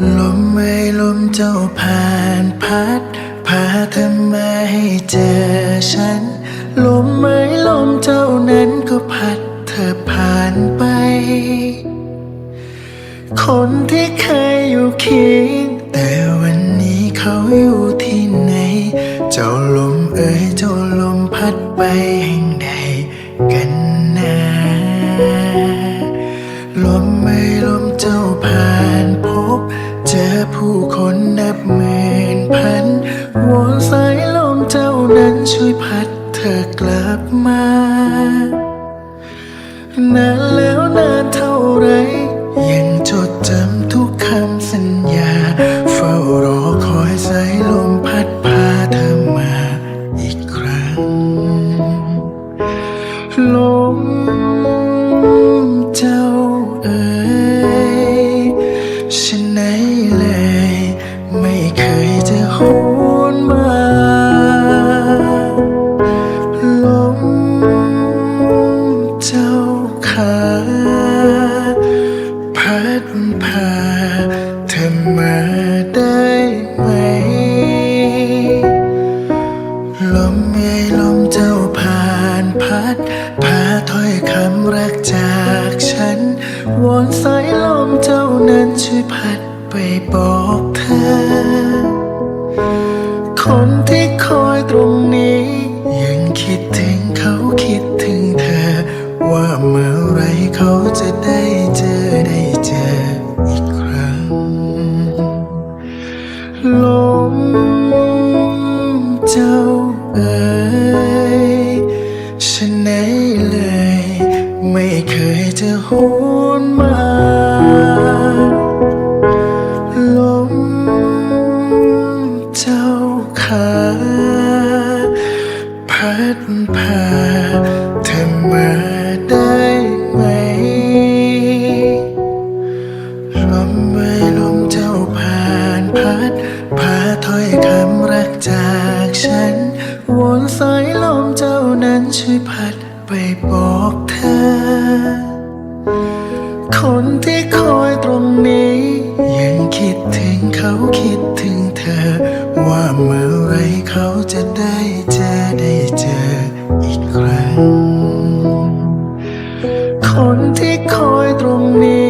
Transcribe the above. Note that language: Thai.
ลมเจ้าผ่านพัด พาเธอมาให้เจอฉัน ลมไม่ลมเจ้านั้นก็พัดเธอผ่านไป คนที่เคยอยู่เคียงแต่วันนี้เขาอยู่ที่ไหน เจ้าลมเอ่ยเจ้าลมพัดไปแห่งใดกันนะลมไม่ลมเจ้าผ่านพบ จอผู้คนนับหมื่นพันวอนสายลมเจ้านั้นช่วยพัดเธอกลับมา นานแล้วนานเท่าไร เคยจะโหนมาลมเจ้าขาพัดพาเธอมาได้ไหม ลมเอยลมเจ้าผ่านพัด พาถ้อยคำรักจากฉันวอนสายลมเจ้านั้นช่วยพัดไปบอกเธอ เจออีกครั้ง ลมเจ้าเอ๋ยฉันไหนเลย ไม่เคยจะโหนมาลมเจ้าขาพัดพา ยคำรักจากฉัน วนสายลมเจ้านั้นช่วยพัดไปบอกเธอ คนที่คอยตรงนี้ ยังคิดถึงเขาคิดถึงเธอ ว่าเมื่อไรเขาจะได้เจอได้เจออีกครั้ง คนที่คอยตรงนี้